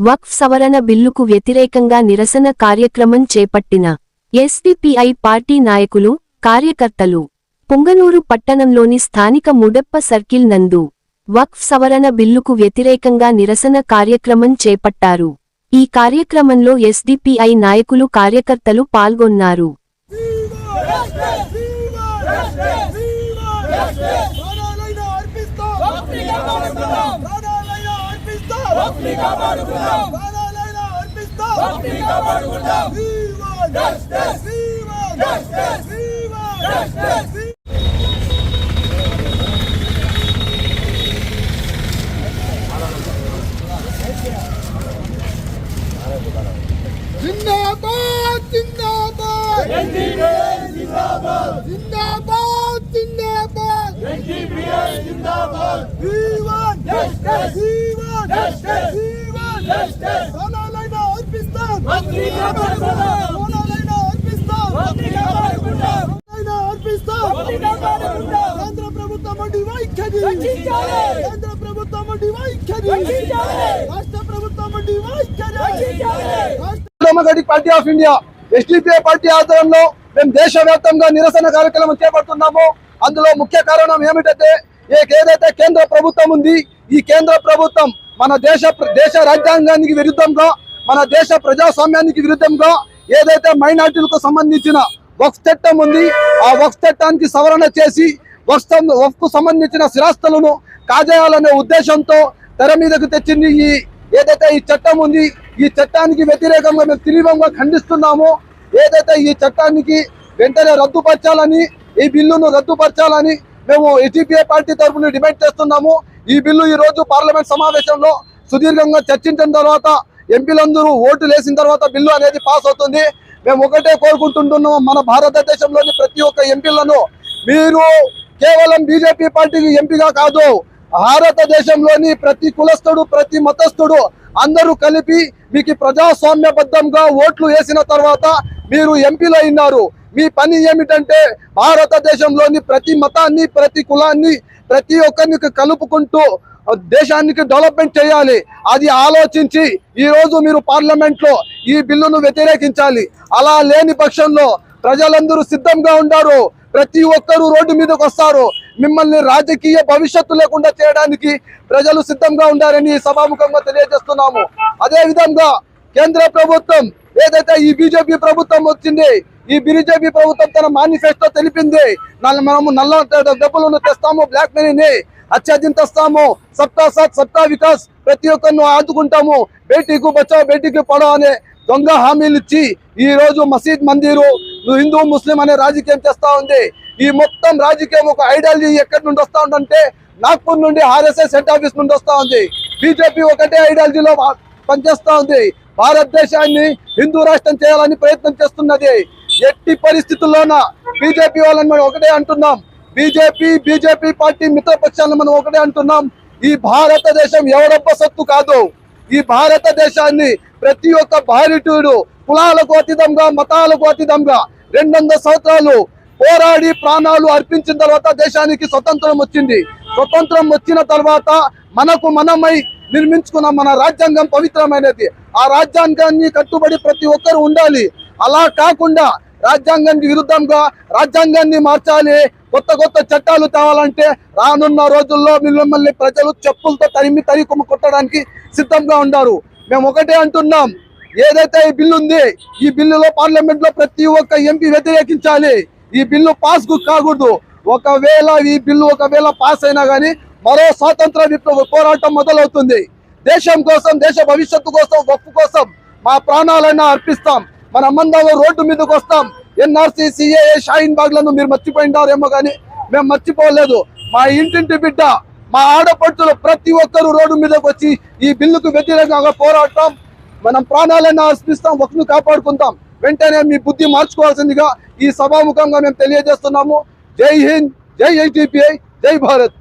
వక్ఫ్ సవరణ బిల్లుకు వ్యతిరేకంగా నిరసన కార్యక్రమం చేపట్టిన ఎస్డిపిఐ పార్టీ నాయకులు కార్యకర్తలు. పుంగనూరు పట్టణంలోని స్థానిక ముడప్ప సర్కిల్ నందు వక్ఫ్ సవరణ బిల్లుకు వ్యతిరేకంగా నిరసన కార్యక్రమం చేపట్టారు. ఈ కార్యక్రమంలో ఎస్డిపిఐ నాయకులు కార్యకర్తలు పాల్గొన్నారు. అర్పిస్తాం ప్రాణాలైనా అర్పిస్తాం We want justice. We want justice. We want justice. We- జిందాబాద్ జిందాబాద్ కేంద్ర ప్రభుత్వం వైఖరి కేంద్ర ప్రభుత్వం వైఖరి రాష్ట్ర ప్రభుత్వం వైఖరి రాష్ట్ర Democratic Party of India SDPI party ఆధ్వర్యంలో మేము దేశవ్యాప్తంగా నిరసన కార్యక్రమం చేపడుతున్నాము. అందులో ముఖ్య కారణం ఏమిటంటే ఏ- ఏదైతే కేంద్ర ప్రభుత్వం ఉంది ఈ కేంద్ర ప్రభుత్వం మన దేశ దేశ రాజ్యాంగానికి విరుద్ధంగా మన దేశ ప్రజాస్వామ్యానికి విరుద్ధంగా ఏదైతే మైనార్టీలకు సంబంధించిన వక్ఫ్ చట్టం ఉంది ఆ వక్ఫ్ చట్టానికి సవరణ చేసి వక్ఫ్ వక్కు సంబంధించిన స్థిరాస్తులను కాజేయాలనే ఉద్దేశంతో తెర మీదకు తెచ్చింది ఈ ఏదైతే ఈ చట్టం ఉంది ఈ చట్టానికి వ్యతిరేకంగా మేము తీవ్రంగా ఖండిస్తున్నాము. ఏదైతే ఈ చట్టానికి వెంటనే రద్దుపరచాలని ఈ బిల్లును రద్దుపరచాలని మేము ఎటీపీఐ పార్టీ తరఫున డిమాండ్ చేస్తున్నాము. ఈ బిల్లు ఈ రోజు పార్లమెంట్ సమావేశంలో సుదీర్ఘంగా చర్చించిన తర్వాత ఎంపీలందరూ ఓటు వేసిన తర్వాత బిల్లు అనేది పాస్ అవుతుంది. మేము ఒకటే కోరుకుంటుంటున్నాము మన భారతదేశంలోని ప్రతి ఒక్క ఎంపీలను. మీరు కేవలం బీజేపీ పార్టీకి ఎంపీగా కాదు భారతదేశంలోని ప్రతి కులస్థుడు ప్రతి మతస్థుడు అందరూ కలిపి మీకు ప్రజాస్వామ్యబద్ధంగా ఓట్లు వేసిన తర్వాత మీరు ఎంపీలు అయినారు. మీ పని ఏమిటంటే భారతదేశంలోని ప్రతి మతాన్ని ప్రతి కులాన్ని ప్రతి ఒక్కరిని కలుపుకుంటూ దేశానికి డెవలప్మెంట్ చేయాలి. అది ఆలోచించి ఈరోజు మీరు పార్లమెంట్లో ఈ బిల్లును వ్యతిరేకించాలి. అలా లేని పక్షంలో ప్రజలందరూ సిద్ధంగా ఉండారు. ప్రతి ఒక్కరూ రోడ్డు మీదకి వస్తారు. మిమ్మల్ని రాజకీయ భవిష్యత్తు లేకుండా చేయడానికి ప్రజలు సిద్ధంగా ఉండారని సభాముఖంగా తెలియజేస్తున్నాము. అదేవిధంగా కేంద్ర ప్రభుత్వం ఏదైతే ఈ బీజేపీ ప్రభుత్వం వచ్చింది ఈ బీజేపీ ప్రభుత్వం తన మేనిఫెస్టో తెలిపింది మనము నల్ల డబ్బులను తెస్తాము బ్లాక్ మనీని అత్యాధిం తెస్తాము సబ్కా సాత్ సబ్కా వికాస్ ప్రతి ఒక్కరిని ఆదుకుంటాము బేటీకు బచావ్ బేటీకి పడో అనే దొంగ హామీలు ఇచ్చి ఈ రోజు మసీద్ మందిరు హిందూ ముస్లిం అనే రాజకీయం చేస్తా ఉంది. ఈ మొత్తం రాజకీయం ఒక ఐడియాలజీ ఎక్కడి నుండి వస్తూ ఉందంటే నాగ్పూర్ నుండి ఆర్ఎస్ఎస్ హెడ్ ఆఫీస్ నుండి వస్తూ ఉంది. బీజేపీ ఒకటే ఐడియాలజీలో పనిచేస్తా ఉంది. భారతదేశాన్ని హిందూ రాష్ట్రం చేయాలని ప్రయత్నం చేస్తున్నది. ఎట్టి పరిస్థితుల్లోన బీజేపీ వాళ్ళని మనం ఒకటే అంటున్నాం. బీజేపీ బీజేపీ పార్టీ మిత్రపక్షాలను మనం ఒకటే అంటున్నాం. ఈ భారతదేశం ఎవరొప్ప సత్తు కాదు. ఈ భారతదేశాన్ని ప్రతి ఒక్క భారతీయుడు కులాలకు అతీతంగా మతాలకు అతీతంగా రెండు సంవత్సరాలు పోరాడి ప్రాణాలు అర్పించిన తర్వాత దేశానికి స్వతంత్రం వచ్చింది. స్వతంత్రం వచ్చిన తర్వాత మనకు మనమై నిర్మించుకున్న మన రాజ్యాంగం పవిత్రమైనది. ఆ రాజ్యాంగాన్ని కట్టుబడి ప్రతి ఒక్కరు ఉండాలి. అలా కాకుండా రాజ్యాంగానికి విరుద్ధంగా రాజ్యాంగాన్ని మార్చాలి. కొత్త కొత్త చట్టాలు తేవాలంటే రానున్న రోజుల్లో మిమ్మల్ని ప్రజలు చెప్పులతో తరిమి తరికుమ కొట్టడానికి సిద్ధంగా ఉన్నారు మేము ఒకటే అంటున్నాం. ఏదైతే ఈ బిల్లు ఉంది ఈ బిల్లులో పార్లమెంట్లో ప్రతి ఒక్క ఎంపీ వ్యతిరేకించాలి. ఈ బిల్లు పాస్కు కాకూడదు. ఒకవేళ ఈ బిల్లు ఒకవేళ పాస్ అయినా కానీ మరో స్వాతంత్ర విప్లవ పోరాటం మొదలవుతుంది. దేశం కోసం దేశ భవిష్యత్తు కోసం వక్ఫ్ కోసం మా ప్రాణాలైనా అర్పిస్తాం. మన మందం రోడ్డు మీదకి వస్తాం. ఎన్ఆర్సీ సిఏఏ షాహీన్ బాగ్లను మీరు మర్చిపోయింటారేమో కానీ మేము మర్చిపోలేదు. మా ఇంటింటి బిడ్డ మా ఆడపడుతులు ప్రతి ఒక్కరు రోడ్డు మీదకి వచ్చి ఈ బిల్లుకు వ్యతిరేకంగా పోరాటం మనం ప్రాణాలైనా అర్పిస్తాం వక్ఫ్ను కాపాడుకుంటాం. వెంటనే మీ బుద్ధి మార్చుకోవాల్సిందిగా ఈ సభాముఖంగా మేము తెలియజేస్తున్నాము. జై హింద్ జై ఐటీపీఐ జై భారత్.